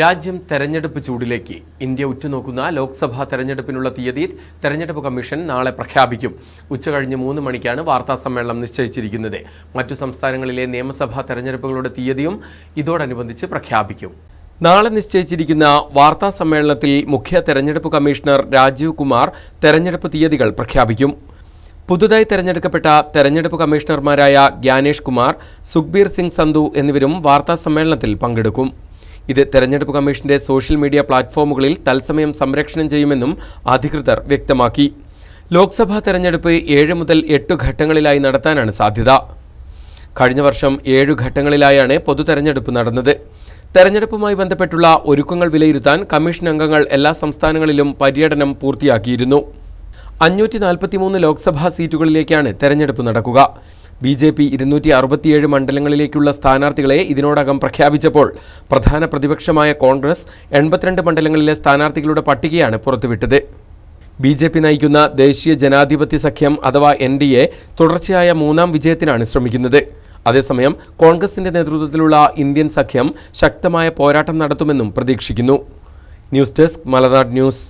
രാജ്യം തെരഞ്ഞെടുപ്പ് ചൂടിലേക്ക്. ഇന്ത്യ ഉറ്റുനോക്കുന്ന ലോക്സഭാ തെരഞ്ഞെടുപ്പിനുള്ള തീയതി തെരഞ്ഞെടുപ്പ് കമ്മീഷൻ നാളെ പ്രഖ്യാപിക്കും. ഉച്ചകഴിഞ്ഞ് മൂന്ന് മണിക്കാണ് വാർത്താ സമ്മേളനം നിശ്ചയിച്ചിരിക്കുന്നത്. മറ്റു സംസ്ഥാനങ്ങളിലെ നിയമസഭാ തെരഞ്ഞെടുപ്പുകളുടെ തീയതിയും ഇതോടനുബന്ധിച്ച് പ്രഖ്യാപിക്കും. നാളെ നിശ്ചയിച്ചിരിക്കുന്ന വാർത്താ സമ്മേളനത്തിൽ മുഖ്യ തെരഞ്ഞെടുപ്പ് കമ്മീഷണർ രാജീവ് കുമാർ തെരഞ്ഞെടുപ്പ് തീയതികൾ പ്രഖ്യാപിക്കും. പുതുതായി തെരഞ്ഞെടുക്കപ്പെട്ട തെരഞ്ഞെടുപ്പ് കമ്മീഷണർമാരായ ഗ്യാനേഷ് കുമാർ സുഖ്ബീർ സിംഗ് സന്ധു എന്നിവരും വാർത്താ സമ്മേളനത്തിൽ പങ്കെടുക്കും. ഇത് തെരഞ്ഞെടുപ്പ് കമ്മീഷന്റെ സോഷ്യൽ മീഡിയ പ്ലാറ്റ്ഫോമുകളിൽ തത്സമയം സംരക്ഷണം ചെയ്യുമെന്നും അധികൃതർ വ്യക്തമാക്കി. ലോക്സഭാ തെരഞ്ഞെടുപ്പ് ഏഴ് മുതൽ എട്ട് ഘട്ടങ്ങളിലായി നടത്താനാണ് സാധ്യത. കഴിഞ്ഞ വർഷം ഏഴു ഘട്ടങ്ങളിലായാണ് പൊതു തെരഞ്ഞെടുപ്പ് നടന്നത്. തെരഞ്ഞെടുപ്പുമായി ബന്ധപ്പെട്ടുള്ള ഒരുക്കങ്ങൾ വിലയിരുത്താൻ കമ്മീഷൻ അംഗങ്ങൾ എല്ലാ സംസ്ഥാനങ്ങളിലും പര്യടനം പൂർത്തിയാക്കിയിരുന്നു. അഞ്ഞൂറ്റി നാൽപ്പത്തിമൂന്ന് ലോക്സഭാ സീറ്റുകളിലേക്കാണ് തെരഞ്ഞെടുപ്പ് നടക്കുക. ബി ജെ പി ഇരുന്നൂറ്റി അറുപത്തിയേഴ് മണ്ഡലങ്ങളിലേക്കുള്ള സ്ഥാനാർത്ഥികളെ ഇതിനോടകം പ്രഖ്യാപിച്ചപ്പോൾ പ്രധാന പ്രതിപക്ഷമായ കോൺഗ്രസ് എൺപത്തിരണ്ട് മണ്ഡലങ്ങളിലെ സ്ഥാനാർത്ഥികളുടെ പട്ടികയാണ് പുറത്തുവിട്ടത്. ബി ജെ പി നയിക്കുന്ന ദേശീയ ജനാധിപത്യ സഖ്യം അഥവാ എൻ ഡി എ തുടർച്ചയായ മൂന്നാം വിജയത്തിനാണ് ശ്രമിക്കുന്നത്. അതേസമയം കോൺഗ്രസിന്റെ നേതൃത്വത്തിലുള്ള ഇന്ത്യൻ സഖ്യം ശക്തമായ പോരാട്ടം നടത്തുമെന്നും പ്രതീക്ഷിക്കുന്നു. News desk Malanad news.